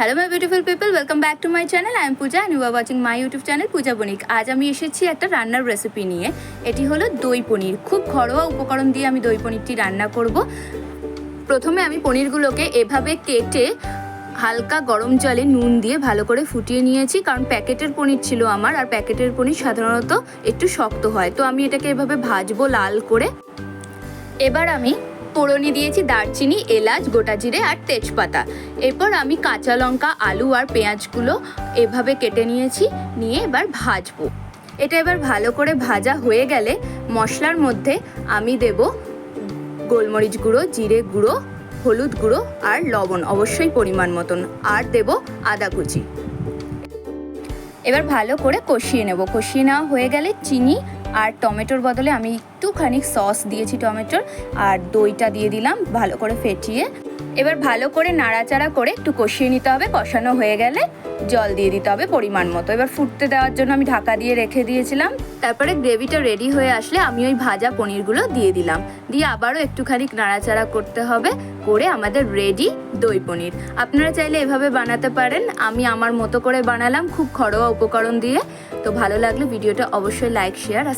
Hello my beautiful people welcome back to my channel I am Puja and you are watching my YouTube channel Puja Banik আজ আমি এসেছি একটা রান্নার recipe নিয়ে। এটি হলো দই পনির। খুব ঘরোয়া উপকরণ দিয়ে আমি দই পনিরটি রান্না করব। প্রথমে আমি পনিরগুলোকে এভাবে কেটে হালকা গরম জলে নুন দিয়ে ভালো করে ফুটিয়ে নিয়েছি, কারণ প্যাকেটের পনির ছিল আমার, আর প্যাকেটের পনির সাধারণত একটু শক্ত হয়। তো আমি এটাকে এভাবে ভাজবো লাল করে। এবার আমি পোড়নি দিয়েছি দারচিনি, এলাচ, গোটা জিরে আর তেজপাতা। এরপর আমি কাঁচা লঙ্কা, আলু আর পেঁয়াজগুলো এভাবে কেটে নিয়েছি, নিয়ে এবার ভাজবো। এটা এবার ভালো করে ভাজা হয়ে গেলে মশলার মধ্যে আমি দেব গোলমরিচ গুঁড়ো, জিরে গুঁড়ো, হলুদ গুঁড়ো আর লবণ, অবশ্যই পরিমাণ মতন। আর দেব আদা কুচি। এবার ভালো করে কষিয়ে নেব। কষিয়ে নেওয়া হয়ে গেলে চিনি আর টমেটোর বদলে আমি একটুখানি সস দিয়েছি টমেটোর, আর দইটা দিয়ে দিলাম ভালো করে ফেটিয়ে। এবার ভালো করে নাড়াচাড়া করে একটু কষিয়ে নিতে হবে, কষানো হয়ে গেলে জল দিয়ে দিতে হবে পরিমাণ মতো। এবার ফুটতে দেওয়ার জন্য আমি ঢাকা দিয়ে রেখে দিয়েছিলাম। তারপরে গ্রেভিটা রেডি হয়ে আসলে আমি ওই ভাজা পনিরগুলো দিয়ে দিলাম। দিয়ে আবারও একটুখানি নাড়াচাড়া করতে হবে করে আমাদের রেডি দই পনির। আপনারা চাইলে এভাবে বানাতে পারেন। আমি আমার মতো করে বানালাম, খুব ঘরোয়া উপকরণ দিয়ে। তো ভালো লাগলে ভিডিওটা অবশ্যই লাইক, শেয়ার আর